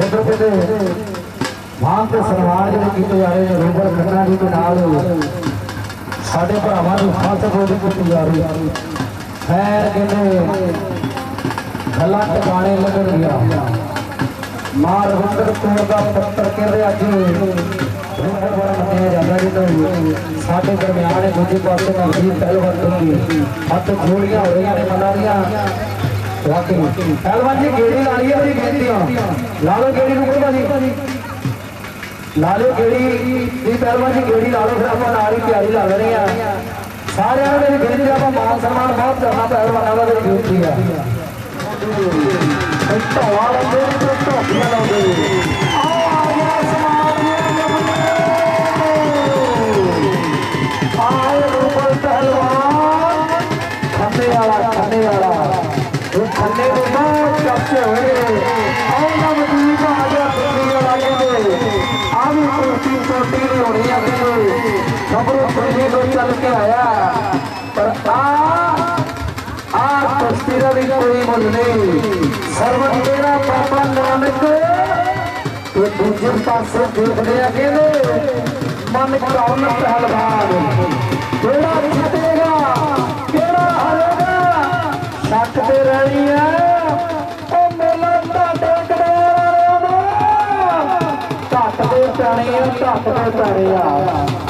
ਉਧਰ ਕਿਤੇ ਮਾਨ ਤੇ ਸਨਮਾਨ ਜਿਹੜੇ ਕੀਤੇ ਜਾ ਰਹੇ ਨੇ, ਰੂਬਰ ਖੰਨਾ ਜੀ ਦੇ ਨਾਲ। ਸਾਡੇ ਭਰਾਵਾਂ ਨੂੰ ਖਾਸ ਗੋਲੀ ਕੀਤੀ ਜਾ ਰਹੀ ਖੈਰ ਕਹਿੰਦੇ, ਗੱਲਾਂ ਟਿਕਾਣੇ ਲੱਗਣ ਗਿਆ। ਮਾਂ ਰਵਿੰਦਰ ਕੌਰ ਦਾ ਪੱਤਰ ਕਹਿੰਦੇ, ਅੱਜ ਰੂਬਰ ਬੜਾ ਮੰਨਿਆ ਜਾਂਦਾ ਜੀ ਸਾਡੇ ਦਰਮਿਆਨ ਹੈ ਦੂਜੇ ਪਾਸੇ ਨਵਜੀਤ ਪਹਿਲਵਾਨ ਦੀ ਹੱਥ ਜੋੜੀਆਂ ਹੋ ਰਹੀਆਂ ਨੇ, ਮਨਾਂ ਦੀਆਂ। ਵਾਕਈ ਪਹਿਲਵਾਨ ਜੀ, ਗੇੜੀ ਲਾ ਲਈਏ ਬੜੀ ਬੇਨਤੀ ਆ ਲਾ ਲਓ ਗੇੜੀ ਨੂੰ ਕੋਈ ਭਾਜੀ। ਲਾ ਲਓ ਗੇੜੀ। ਦੀ ਪਹਿਲਵਾਨ ਜੀ, ਗੇੜੀ ਲਾ ਲਓ, ਫਿਰ ਆਪਾਂ ਨਾਲ ਹੀ ਤਿਆਰੀ ਲਾ ਲੈਣੀ ਆ। ਸਾਰਿਆਂ ਦੇ ਬੇਨਤੀ ਆਪਾਂ ਮਾਨ ਸਨਮਾਨ ਬਹੁਤ ਕਰਨਾ ਪਹਿਲਵਾਨਾਂ ਦਾ ਵੀ ਬੇਨਤੀ ਆ। ਧੌਲਾ ਲੰਦੇ ਤੇ ਧੋਖੀਆਂ ਲਾਉਂਦੇ ਆਓ ਛੋਟੀ ਨਹੀਂ ਹੋਣੀ ਆ ਖਬਰੋਂ ਕੁੜੀ ਤੋਂ ਚੱਲ ਕੇ ਆਇਆ। ਪਰ ਆ ਆ ਕੁਸ਼ਤੀ ਦਾ ਕੋਈ ਮੁੱਲ ਨਹੀਂ। ਸਰਵਨ ਤੇਰਾ ਪਾਪਾ ਨਾਨਕ ਤੇ ਦੂਜੇ ਪਾਸੇ ਦੇਖਦੇ ਆ ਕਹਿੰਦੇ, ਮਨ ਕੌਣ ਪਹਿਲਵਾਨ। ਕਿਹੜਾ ਜਿੱਤੇਗਾ, ਕਿਹੜਾ ਹਾਰੇਗਾ? ਸ਼ੱਕ ਤੇ ਰਹਿਣੀ ਹੈ ਦੇ ਪੈਣੇ ਆ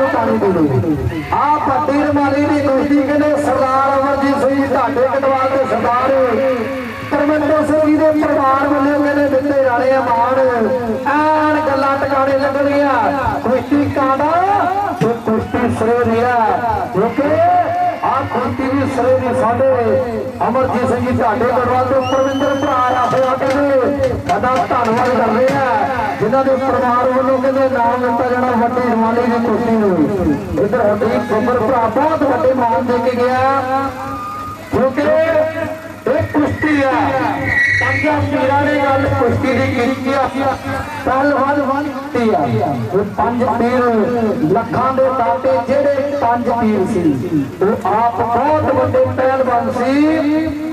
ਸਾਹ ਪਾਣੀ ਦੇ ਲੋ ਆ ਪੱਟੀ ਰਮਾਲੀ ਦੀ ਕੁਸ਼ਤੀ ਕਹਿੰਦੇ ਸਰਦਾਰ ਅਮਰਜੀਤ ਸਿੰਘ ਢਾਡੇ ਕਟਵਾਲ ਦੇ ਸਰਦਾਰ ਪਰਮਿੰਦਰ ਸਿੰਘ ਜੀ ਦੇ ਪਰਿਵਾਰ ਵੱਲੋਂ ਕਹਿੰਦੇ ਦਿੱਤੇ ਜਾਣੇ ਮਾਣ। ਐਨ ਗੱਲਾਂ ਟਿਕਾਣੇ ਲੱਗਣੀਆਂ ਕੁਸ਼ਤੀ ਕਾਂਡਾ, ਤੇ ਕੁਸ਼ਤੀ ਸਰੇ ਦੀਆਂ ਕਿਉਂਕਿ ਆ ਕੁਸ਼ਤੀ ਵੀ ਸਰੇ ਸਾਡੇ ਅਮਰਜੀਤ ਸਿੰਘ ਜੀ ਢਾਡੇ ਕਟਵਾਲ ਦੇ ਪਰਮਿੰਦਰ ਭਰਾ ਆ ਹੋਇਆ ਕਹਿੰਦੇ ਸਾਡਾ ਧੰਨਵਾਦ ਕਰਦੇ ਆ ਜਿਨ੍ਹਾਂ ਦੇ ਪਰਿਵਾਰ ਵੱਲੋਂ ਕਹਿੰਦੇ ਨਾਮ ਦਿੱਤਾ ਜਾਣਾ ਵੱਡੀ ਹਿਮਾਲੀ ਦੀ ਕੁਸ਼ਤੀ ਨੂੰ। ਇਧਰ ਹਰਦੀਪ ਬੱਬਰ ਭਰਾ, ਬਹੁਤ ਵੱਡੇ ਮਾਨ ਦੇ ਕੇ ਗਿਆ। ਕਿਉਂਕਿ ਇਹ ਕੁਸ਼ਤੀ ਆ। ਪੰਜਾਂ ਪੀਰਾਂ ਨੇ ਗੱਲ ਕੁਸ਼ਤੀ ਦੀ ਕੀਤੀ ਆ। ਪਹਿਲਵਾਨ ਵੰਤੀ ਆ। ਇਹ ਪੰਜ ਪੀਰ ਲੱਖਾਂ ਦੇ ਦਾਤੇ ਜਿਹੜੇ ਪੰਜ ਪੀਰ ਸੀ, ਉਹ ਆਪ ਬਹੁਤ ਵੱਡੇ ਪਹਿਲਵਾਨ ਸੀ।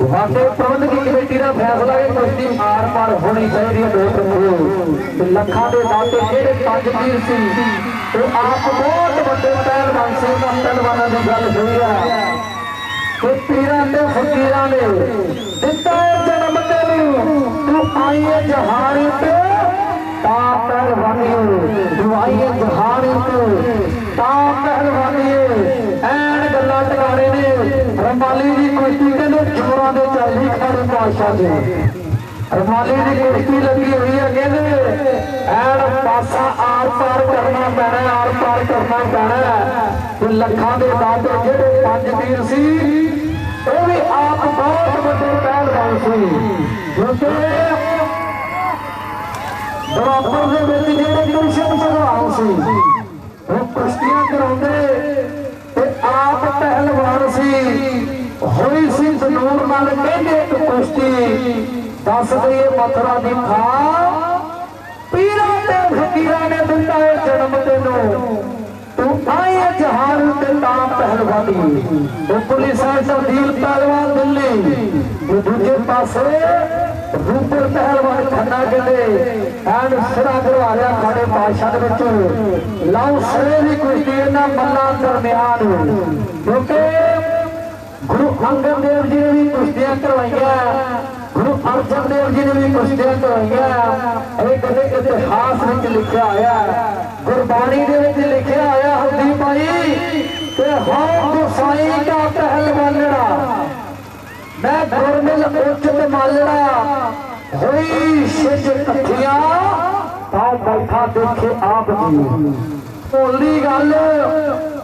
ਸਾਡੇ ਪ੍ਰਬੰਧਕੀ ਕਮੇਟੀ ਦਾ ਫੈਸਲਾ ਹੈ ਕੁਸ਼ਤੀ ਮਾਰ ਮਾਰ ਹੋਣੀ ਚਾਹੀਦੀ ਹੈ ਦੋ ਪ੍ਰਭੂ ਤੇ ਲੱਖਾਂ ਦੇ ਦਾਤੇ ਜਿਹੜੇ ਪੰਜ ਪੀਰ ਸੀ? ਉਹ ਆਪ ਬਹੁਤ ਵੱਡੇ ਪਹਿਲਵਾਨ ਸਿੰਘ ਉਹਨਾਂ ਪਹਿਲਵਾਨਾਂ ਦੀ ਗੱਲ ਹੋਈ ਹੈ ਕਿ ਪੀਰਾਂ ਤੇ ਫਕੀਰਾਂ ਨੇ ਦਿੱਤਾ ਹੈ ਜਨਮ ਤੈਨੂੰ ਤੂੰ ਆਈ ਹੈ ਜਹਾਨ ਤੇ, ਤਾਂ ਪਹਿਲਵਾਨੀ ਤੂੰ ਆਈ ਹੈ ਜਹਾਨ ਤੇ ਤਾਂ ਪਹਿਲਵਾਨੀ ਐਨ ਗੱਲਾਂ ਟਿਕਾਣੇ ਨੇ ਰਮਾਲੀ ਦੀ ਕੁਸ਼ਤੀ ਕਹਿੰਦੇ ਜੋਰਾਂ ਦੇ ਚਾਲੀ ਖੜੇ ਪਾਸ਼ਾ ਦੇ ਰਮਾਲੀ ਦੀ ਕੁਸ਼ਤੀ ਲੱਗੀ ਹੋਈ ਹੈ ਕਹਿੰਦੇ, ਐਨ ਪਾਸਾ ਆਰ ਪਾਰ ਕਰਨਾ ਪੈਣਾ, ਆਰ ਪਾਰ ਕਰਨਾ ਪੈਣਾ। ਤੇ ਲੱਖਾਂ ਦੇ ਦਾਤੇ ਜਿਹੜੇ ਪੰਜ ਵੀਰ ਸੀ, ਉਹ ਵੀ ਆਪ ਬਹੁਤ ਵੱਡੇ ਪਹਿਲਵਾਨ ਸੀ। ਕਿਉਂਕਿ ਬਰਾਬਰ ਦੇ ਵਿੱਚ ਜਿਹੜੇ ਕ੍ਰਿਸ਼ਨ ਭਗਵਾਨ ਸੀ, ਉਹ ਕੁਸ਼ਤੀਆਂ ਕਰਾਉਂਦੇ ਤੇ ਆਪ ਸੀ ਹੋਈ ਸੀ ਨਾਲ ਕਹਿੰਦੇ ਇੱਕ ਕੁਸ਼ਤੀ ਦੱਸ ਦਈਏ ਮਥੁਰਾ ਦੀ ਥਾਂ? ਪੀਰਾਂ ਤੇ ਫਕੀਰਾਂ ਨੇ ਦਿੱਤਾ ਹੈ ਜਨਮ ਤੈਨੂੰ। ਤੂੰ ਆਏ ਜਹਾਨ ਤੇ ਤਾਂ ਪਹਿਲਵਾਨੀ। ਉਹ ਪੁਲਿਸ ਸਾਹਿਬ ਦੀਲ ਪਹਿਲਵਾਨ ਦਿੱਲੀ। ਤੇ ਦੂਜੇ ਪਾਸੇ ਰੂਪਰ ਪਹਿਲਵਾਨ ਖੰਨਾ ਕਹਿੰਦੇ, ਐਨ ਸਿਰਾ ਕਰਵਾ ਲਿਆ ਖਾੜੇ ਬਾਦਸ਼ਾਹ ਦੇ ਵਿੱਚ। ਲਾਉ ਸਿਰੇ ਦੀ ਕੁਸ਼ਤੀ ਇਹਨਾਂ ਮੱਲਾਂ ਦਰਮਿਆਨ। ਕਿਉਂਕਿ ਗੁਰੂ ਅੰਗਦ ਦੇਵ ਜੀ ਨੇ ਵੀ ਕੁਸ਼ਤੀਆਂ ਕਰਵਾਈਆਂ। ਗੁਰੂ ਅਰਜਨ ਦੇਵ ਜੀ ਨੇ ਵੀ ਕੁਸ਼ਤੀਆਂ ਕਰਵਾਈਆਂ। ਇਹ ਕਦੇ ਇਤਿਹਾਸ ਵਿੱਚ ਲਿਖਿਆ ਆਇਆ ਗੁਰਬਾਣੀ ਦੇ ਵਿੱਚ ਲਿਖਿਆ ਆਇਆ ਹੁੰਦੀ ਭਾਈ, ਤੇ ਹਉ ਗੁਸਾਈ ਦਾ ਪਹਿਲ ਮੰਨਣਾ ਮੈਂ ਗੁਰਮਿਲ ਉੱਚਤ ਮੰਨਣਾ ਹੋਈ ਸਿੱਧ ਇਕੱਠੀਆਂ, ਤਾਂ ਬੈਠਾ ਦੇਖੇ ਆਪ ਜੀ। ਢੋਲੀ ਗੱਲ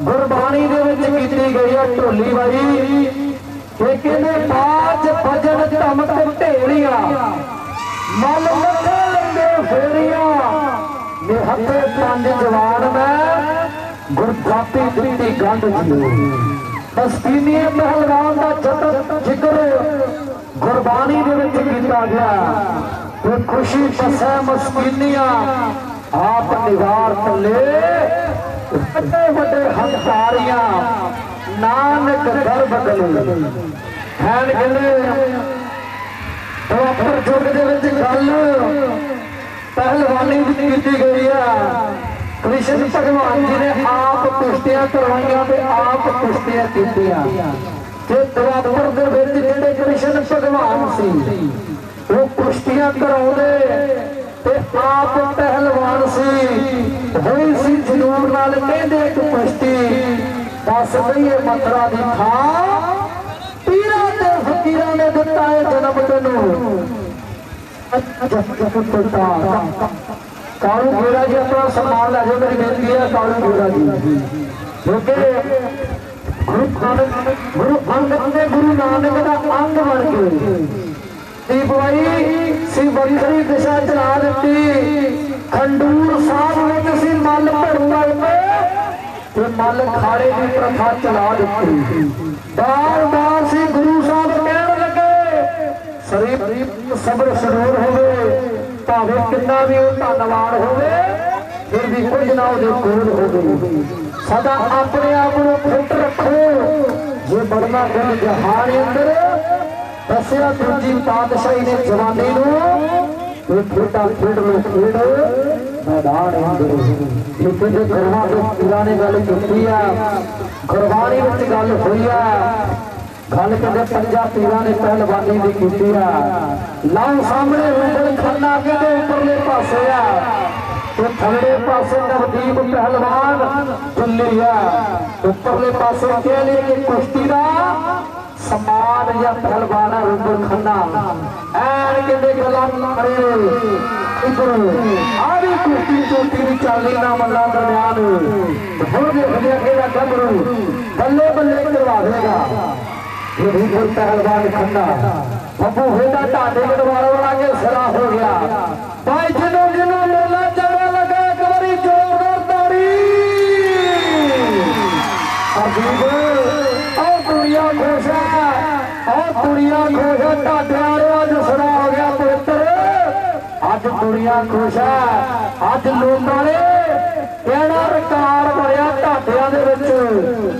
ਗੁਰਬਾਣੀ ਦੇ ਵਿੱਚ ਕੀਤੀ ਗਈ ਹੈ ਢੋਲੀ ਬਾਈ। ਕਿ ਕਹਿੰਦੇ ਬਾਜ ਭਜਨ ਧਮਕ ਢੇੜੀਆਂ ਮਨ ਮੱਥੇ ਲੰਦੇ ਫੇਰੀਆਂ। ਨਿਹੱਤੇ ਪੰਜ ਜਵਾਨ ਮੈਂ ਗੁਰਗਾਤੀ ਦਿੱਤੀ ਗੰਢ ਜੀਓ ਤਸਕੀਨੀ ਪਹਿਲਵਾਨ ਦਾ ਜਤਨ, ਜ਼ਿਕਰ ਗੁਰਬਾਣੀ ਦੇ ਵਿੱਚ ਕੀਤਾ ਗਿਆ। ਤੇ ਖੁਸ਼ੀ ਤਸੈ ਮਸਕੀਨੀਆਂ। ਆਪ ਨਿਗਾਰ ਥੱਲੇ। ਵੱਡੇ ਵੱਡੇ ਹੰਸਾਰੀਆਂ, ਨਾਨਕ ਦਰ ਬਦਲੇ ਹੈਣ ਕਹਿੰਦੇ ਪ੍ਰੋਪਰ ਜੁਗ ਦੇ ਵਿੱਚ ਗੱਲ ਪਹਿਲਵਾਨੀ ਵੀ ਕੀਤੀ ਗਈ ਆ। ਕ੍ਰਿਸ਼ਨ ਭਗਵਾਨ ਜੀ ਨੇ ਆਪ ਕੁਸ਼ਤੀਆਂ ਕਰਵਾਈਆਂ ਤੇ ਆਪ ਕੁਸ਼ਤੀਆਂ ਕੀਤੀਆਂ। ਤੇ ਦੁਆਪਰ ਦੇ ਵਿੱਚ ਜਿਹੜੇ ਕ੍ਰਿਸ਼ਨ ਭਗਵਾਨ ਸੀ, ਉਹ ਕੁਸ਼ਤੀਆਂ ਕਰਾਉਂਦੇ ਤੇ ਆਪ ਪਹਿਲਵਾਨ ਸੀ। ਹੋਈ ਸੀ ਜਨੂਰ ਨਾਲ ਕਹਿੰਦੇ ਇੱਕ ਪਸ਼ਤੀ ਦੱਸ ਦਈਏ ਮਥਰਾ ਦੀ ਥਾਂ। ਪੀਰਾਂ ਤੇ ਫਕੀਰਾਂ ਨੇ ਦਿੱਤਾ ਇਹ ਜਨਮ ਤੈਨੂੰ। ਕਾਲੂ ਗੋਰਾ ਜੀ, ਆਪਣਾ ਸਨਮਾਨ ਲੈ ਜਾਓ, ਮੇਰੀ ਬੇਨਤੀ ਹੈ, ਕਾਲੂ ਗੋਰਾ ਜੀ। ਕਿਉਂਕਿ ਗੁਰੂ ਖਾਨ ਗੁਰੂ ਅੰਗਦ ਦੇ ਗੁਰੂ ਨਾਨਕ ਦਾ ਅੰਗ ਬਣ ਗਏ ਦੀਪਵਾਈ ਸੀ ਬੜੀ ਬੜੀ ਦਿਸ਼ਾ ਚਲਾ ਦਿੱਤੀ। ਖੰਡੂਰ ਸਾਹਿਬ ਨੇ ਤੁਸੀਂ ਮੱਲ ਭੜੂਆ ਤੇ ਮੱਲ ਖਾੜੇ ਦੀ ਪ੍ਰਥਾ ਚਲਾ ਦਿੱਤੀ। ਬਾਰ ਬਾਰ ਸੀ ਗੁਰੂ ਸਾਹਿਬ ਕਹਿਣ ਲੱਗੇ ਸਰੀਰ ਸਬਰ ਸਰੂਰ ਹੋਵੇ, ਭਾਵੇਂ ਕਿੰਨਾ ਵੀ ਉਹ ਧੰਨਵਾਦ ਹੋਵੇ, ਫਿਰ ਵੀ ਕੁਝ ਨਾ ਉਹਦੇ ਕੋਲ ਹੋਵੇ। ਸਦਾ ਆਪਣੇ ਆਪ ਨੂੰ ਫਿੱਟ ਰੱਖੋ। ਜੇ ਬੜਨਾ ਦਿਲ ਜਹਾਨ ਅੰਦਰ ਦੱਸਿਆ ਦੂਜੀ ਪਾਤਸ਼ਾਹੀ ਨੇ ਜਵਾਨੀ ਨੂੰ ਇਹ ਫੁੱਟਾ ਫੁੱਟ ਨੂੰ ਖੇਡ ਮੈਦਾਨ ਹੈ। ਲੇਕਿਨ ਜੇ ਗੁਰਵਾਂ ਦੇ ਪੀਰਾਂ ਨੇ ਗੱਲ ਕੀਤੀ ਆ, ਗੁਰਬਾਣੀ ਵਿੱਚ ਗੱਲ ਹੋਈ ਆ, ਗੱਲ ਕਹਿੰਦੇ ਪੰਜਾ ਪੀਰਾਂ ਨੇ ਪਹਿਲਵਾਨੀ ਦੀ ਕੀਤੀ ਆ। ਲਾਉ ਸਾਹਮਣੇ ਉਂਗਲ ਖੰਨਾ ਕਿਤੇ ਉੱਪਰਲੇ ਪਾਸੇ ਆ। ਤੇ ਥੱਲੇ ਪਾਸੇ ਨਵਦੀਪ ਪਹਿਲਵਾਨ, ਦਿੱਲੀ ਆ। ਉੱਪਰਲੇ ਪਾਸੇ ਕਹਿ ਲਈ ਕਿ ਕੁਸ਼ਤੀ ਦਾ ਸਮਾਨ ਜੱਫਲ ਵਾਲਾ ਰੂਪਲ ਖੰਨਾ। ਐਨ ਕਿਤੇ ਗੱਲਾਂ ਕਰੇ ਇਧਰ ਆ ਵੀ ਕੁਸ਼ਤੀ ਚੋਟੀ ਦੀ ਚਾਲੀ ਨਾ ਮੱਲਾ ਦਰਮਿਆਨ ਹੁਣ ਦੇਖਦੇ ਆ ਕਿਹੜਾ ਗੱਭਰੂ ਬੱਲੇ ਬੱਲੇ ਕਰਵਾ ਦੇਗਾ। ਇਹ ਰੂਪਲ ਪਹਿਲਵਾਨ ਖੰਨਾ। ਬੱਬੂ ਹੋਦਾ ਢਾਡੇ ਗੜਵਾਲ ਵਾਲਾ ਕੇ ਸਲਾਹ ਹੋ ਗਿਆ। ਬੜਾ ਖੁਸ਼। ਹੈ ਅੱਜ ਲੋਕਾਂ ਨੇ ਕਿਹੜਾ ਰਿਕਾਰਡ ਬਣਿਆ ਢਾਟਿਆਂ ਦੇ ਵਿੱਚ।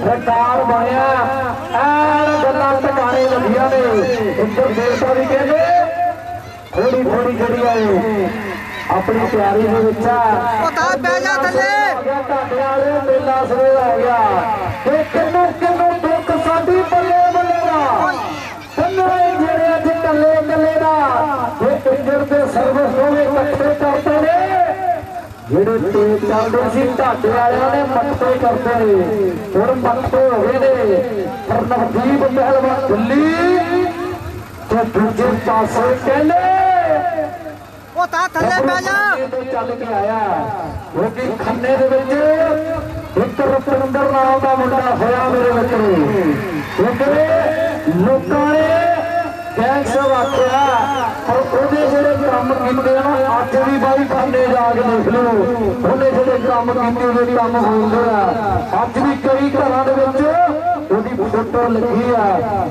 ਰਿਕਾਰਡ ਬਣਿਆ। ਐਨ ਗੱਲਾਂ ਟਿਕਾਣੇ ਲੱਗੀਆਂ ਨੇ। ਉੱਪਰ ਦੇਵਤਾ ਵੀ ਕਹਿੰਦੇ ਥੋੜੀ ਥੋੜੀ ਜਿਹੜੀ ਆਏ ਆਪਣੀ ਤਿਆਰੀ ਦੇ ਵਿੱਚ ਪਤਾ ਪੈ ਜਾ ਥੱਲੇ। ਢਾਟਿਆਂ ਵਾਲੇ ਮੇਲਾ ਸਵੇਰ ਆ ਗਿਆ। ਤੇ ਕਿੰਨੂ ਕਿੰਨੂ ਕਰਦੇ ਨੇ। ਜਿਹੜੇ ਤੇਲ ਨੇ। ਮੱਤੇ ਪਹਿਲਵਾਨ ਦਿੱਲੀ ਤੇ ਦੂਜੇ ਪਾਸੇ ਕਹਿੰਦੇ ਉਹ ਤਾਂ ਥੱਲੇ ਪੈ ਜਾ। ਚੱਲ ਕੇ ਆਇਆ। ਉਹ ਵੀ ਖੰਨੇ ਦੇ ਵਿੱਚ। ਇੱਕ ਰਤਨਦਰ ਨਾਮ ਦਾ ਮੁੰਡਾ ਹੋਇਆ ਮੇਰੇ ਵਿੱਚ ਲੋਕਾਂ ਨੇ ਬੈਂਕ ਸਾਹਿਬ ਆਖਿਆ ਪਰ ਉਹਦੇ ਜਿਹੜੇ ਕੰਮ ਕੀਤੇ ਨਾ, ਅੱਜ ਵੀ ਬਾਈ ਬੰਦੇ ਜਾ ਕੇ ਦੇਖ ਲਓ। ਉਹਨੇ ਜਿਹੜੇ ਕੰਮ ਕੀਤੇ ਉਹਦੇ ਕੰਮ ਹੋਣਗੇ ਅੱਜ ਵੀ ਕਈ ਘਰਾਂ ਦੇ ਵਿੱਚ ਉਹਦੀ ਫੋਟੋ ਲੱਗੀ ਆ।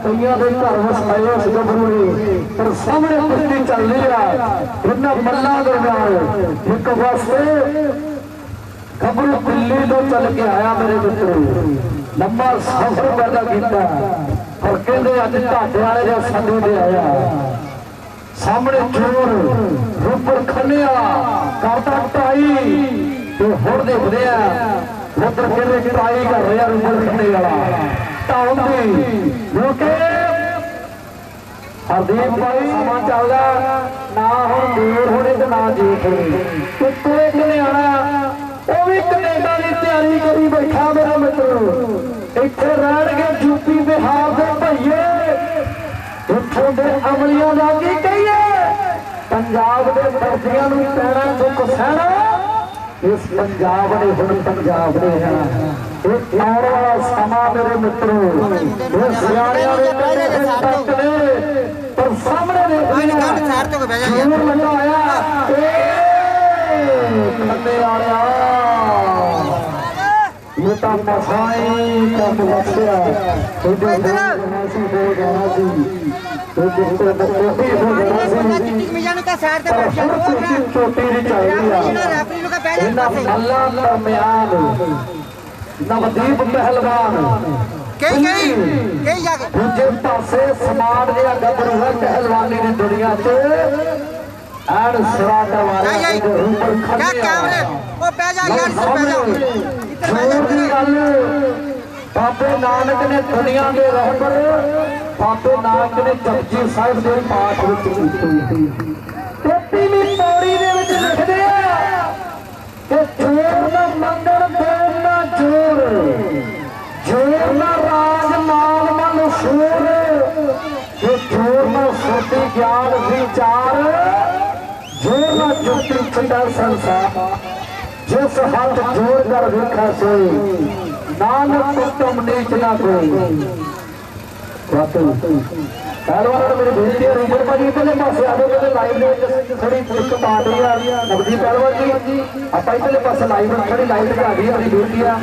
ਕਈਆਂ ਦੇ ਘਰ ਵਸਾਏ ਉਸ ਗੱਭਰੂ ਨੇ ਪਰ ਸਾਹਮਣੇ ਕੁਸ਼ਤੀ ਚੱਲ ਰਹੀ ਆ। ਇਹਨਾਂ ਮੱਲਾ ਦਰਮਿਆਨ ਇੱਕ ਵਾਸਤੇ ਗੱਭਰੂ ਦਿੱਲੀ ਤੋਂ ਚੱਲ ਕੇ ਆਇਆ ਮੇਰੇ ਮਿੱਤਰੋ। ਲੰਮਾ ਸਫ਼ਰ ਪੈਦਾ ਕੀਤਾ। ਔਰ ਕਹਿੰਦੇ ਅੱਜ ਢਾਡੇ ਵਾਲੇ ਦੇ ਸੰਦੇ ਦੇ ਆਇਆ। ਸਾਹਮਣੇ ਚੋਰ ਰੂਪਰ ਖੰਨਿਆ ਕਰਦਾ ਟਾਈ ਤੇ ਹੁਣ ਦੇਖਦੇ ਆ ਰੂਪਰ ਕਹਿੰਦੇ ਟਾਈ ਕਰ ਰਿਹਾ ਰੂਪਰ ਖੰਨੇ ਵਾਲਾ। ਟਾਉਂਦੀ ਲੋਕੇ। ਹਰਦੀਪ ਭਾਈ, ਸਮਾਂ ਚੱਲਦਾ ਨਾ ਹੁਣ ਦੂਰ ਹੋਣੇ ਤੇ ਨਾ ਜੀਤ ਹੋਣੀ। ਤੇ ਤੂੰ ਇੱਕ ਨਿਆਣਾ ਉਹ ਵੀ ਕੈਨੇਡਾ ਦੀ ਤਿਆਰੀ ਕਰੀ ਬੈਠਾ ਮੇਰਾ ਮਿੱਤਰ। ਇੱਥੇ ਰਹਿਣਗੇ ਯੂਪੀ ਬਿਹਾਰ ਦੇ ਭਈਏ। ਉੱਥੋਂ ਦੇ ਅਮਲੀਆਂ ਦਾ ਕੀ ਕਹੀਏ? ਪੰਜਾਬ ਦੇ ਫਰਜ਼ੀਆਂ ਨੂੰ ਪੈਣਾ ਦੁੱਖ ਸਹਿਣਾ ਇਸ ਪੰਜਾਬ ਨੇ ਹੁਣ ਪੰਜਾਬ ਨੇ ਇਹ ਆਉਣ ਵਾਲਾ ਸਮਾਂ ਮੇਰੇ ਮਿੱਤਰੋ। ਇਹ ਸਿਆਣਿਆਂ ਦੇ ਕਹਿੰਦੇ ਤੱਕ ਨੇ। ਪਰ ਸਾਹਮਣੇ ਦੇ ਕੋਈ ਨਹੀਂ ਕੱਢ ਸਾਰ ਤੋਂ ਬਹਿ ਜਾ ਯਾਰ। ਜੂਰ ਲਗਾਇਆ ਏ! ਖੰਡੇ ਵਾਲਿਆ। ਇਹ ਤਾਂ ਮਸਾਈ ਕੰਮ ਵਸਿਆ ਉਹਦੇ ਹੋਣਾ ਸੀ ਹੋ ਜਾਣਾ ਸੀ ਉਹ ਜਿਸ ਤੇ ਬੱਚੇ ਹੋ ਜਾਣਾ ਤੇ ਪਰ ਉਹ ਚੋਟੀ ਦੀ ਚਾਹੀਦੀ ਆ ਰੈਫਰੀ ਨੂੰ ਕਹ ਬਹਿ ਪਾਸੇ ਮੱਲਾਂ ਦਰਮਿਆਨ ਨਵਦੀਪ ਪਹਿਲਵਾਨ ਕਹੀ ਕਹੀ ਕਹੀ ਜਾ ਕੇ ਦੂਜੇ ਪਾਸੇ ਸਮਾਨ ਦੀਆਂ ਗੱਭਰੂ ਹੈ ਪਹਿਲਵਾਨੀ ਦੀ ਦੁਨੀਆ 'ਚ ਐਨ ਸਰਾ ਕਰਵਾਇਆ ਜਾ ਜਾ ਕਹ ਕੈਮਰੇ ਉਹ ਬਹਿ ਜਾ ਯਾਰ ਇੱਧਰ ਬਹਿ ਜਾ ਇੱਧਰ ਦੀ ਗੱਲ। ਬਾਬੇ ਨਾਨਕ ਨੇ ਦੁਨੀਆ ਦੇ ਰਹਿਬਰ, ਬਾਬੇ ਨਾਨਕ ਨੇ ਜਪਜੀ ਸਾਹਿਬ ਦੇ ਪਾਠ ਵਿੱਚ ਕੀਤੀ। ਤੇਤੀਵੀਂ ਪੌੜੀ ਦੇ ਵਿੱਚ ਲਿਖਦੇ ਆ ਕਿ ਜੋਰ ਨਾ ਮੰਗਣ ਦੇਣ ਨਾ ਜੋਰ। ਜੋਰ ਨਾ ਰਾਜ ਮਾਲ ਮਨ ਸੂਰ। ਕਿ ਜੋਰ ਨਾ ਸੋਤੀ ਗਿਆਨ ਵਿਚਾਰ, ਜੋਰ ਨਾ ਜੁਗਤੀ ਛੰਡਾ ਸੰਸਾਰ। ਜਿਸ ਹੱਥ ਜੋੜ ਕਰ ਵੇਖਾ ਸੋਈ ਨਾਨਕ ਤੁਮ ਨੀਚ ਨਾ ਕੋਈ। ਵਾਤੂ ਪਹਿਲਵਾਨ ਮੇਰੇ ਬੇਨਤੀ ਹੈ ਰੂਪਰ ਭਾਜੀ ਇਧਰਲੇ ਪਾਸੇ ਆ ਜਾਓ ਕਿਤੇ ਲਾਈਵ ਦੇ ਵਿੱਚ ਥੋੜੀ ਪੁਲਿਸ ਪਾ ਰਹੀ ਆ ਨਵਜੀ ਪਹਿਲਵਾਨ ਜੀ, ਆਪਾਂ ਇਧਰਲੇ ਪਾਸੇ ਲਾਈਵ ਥੋੜੀ ਲਾਈਵ ਦਿਖਾ ਰਹੀ ਆ ਮੇਰੀ ਬੇਨਤੀ ਆ।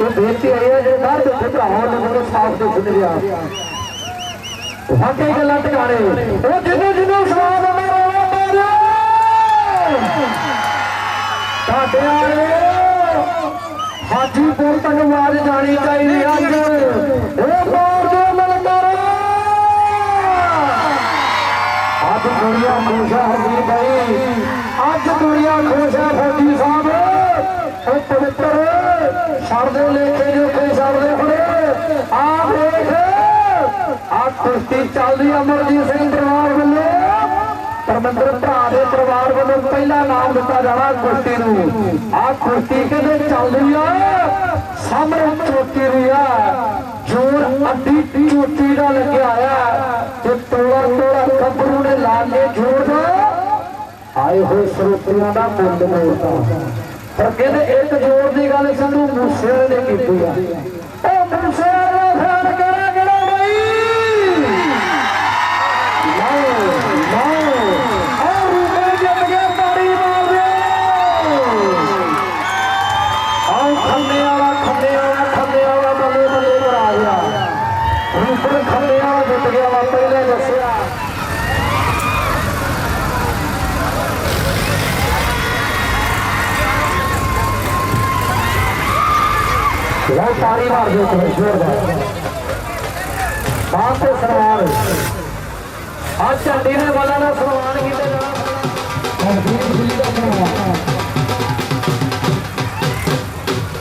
ਇਹ ਬੇਨਤੀ ਇਹ ਹੈ ਜਿਹੜੇ ਬਾਹਰ ਦੇ ਭਰਾਵਾਂ ਨੂੰ ਬੜੇ ਸਾਫ਼ ਦੇ ਸੁਣ ਰਿਹਾ ਵਾਕਈ ਗੱਲਾਂ ਟਿਕਾਣੇ ਉਹ ਜਿਹਨੂੰ ਜਿਹਨੂੰ ਸਵਾਦ ਆਉਂਦਾ ਰੋਣਾ ਸਾਡੇ ਆਏ ਹਾਜੀਪੁਰ ਤੱਕ ਆਵਾਜ਼ ਜਾਣੀ ਚਾਹੀਦੀ ਅੱਜ। ਇਹ ਬਾਰ ਦੇ ਲਲਕਾਰਾ ਅੱਜ ਦੁਨੀਆ ਖੁਸ਼ ਹੈ ਹਰਦੀਪ ਭਾਈ। ਅੱਜ ਦੁਨੀਆ ਖੁਸ਼ ਹੈ ਫੌਜੀ ਸਾਹਿਬ। ਉਹ ਪਵਿੱਤਰ ਸਰਦੇ ਲੇਖੇ ਜੋ ਕੋਈ ਛੜਦੇ ਫੜੇ ਆ ਦੇਖ ਆ ਕੁਸ਼ਤੀ ਚੱਲਦੀ ਅਮਰਜੀਤ ਸਿੰਘ ਦਰਬਾਰ ਵੱਲੋਂ। ਪਰਮੰਦਰ ਭਰਾ ਦੇ ਪਰਿਵਾਰ ਵੱਲੋਂ ਪਹਿਲਾ ਨਾਮ ਦਿੱਤਾ ਜਾਣਾ ਕੁਸ਼ਤੀ ਨੂੰ। ਆ ਕੁਸ਼ਤੀ ਕਹਿੰਦੇ ਚੱਲਦੀ ਆ? ਸਾਹਮਣੇ ਚੋਟੀ ਦੀ ਆ। ਜੋਰ ਅੱਡੀ ਚੋਟੀ ਦਾ ਲੱਗਿਆ ਆ ਤੇ ਤੋੜਾ ਤੋੜਾ ਗੱਭਰੂ ਨੇ ਲਾ ਕੇ ਜੋਰ ਆਏ ਹੋਏ ਸਰੋਤੀਆਂ ਦਾ ਮੁੱਲ ਮੋੜਦਾ ਪਰ ਕਹਿੰਦੇ ਇੱਕ ਜੋਰ ਦੀ ਗੱਲ ਸੰਧੂ ਮੂਸੇ ਨੇ ਕੀਤੀ ਆ। ਉਹ ਮੂਸੇ ਵਾਲਾ ਜਿੱਤ ਗਿਆ ਵਾ ਪਹਿਲੇ ਦੱਸਿਆ ਲਓ ਤਾੜੀ ਮਾਰ ਦਿਓ ਤੁਸੀਂ ਜ਼ੋਰਦਾਰ ਬਾਤ ਤੇ ਸਨਮਾਨ ਆ ਝੰਡੀ ਦੇ ਵਾਲਾ ਦਾ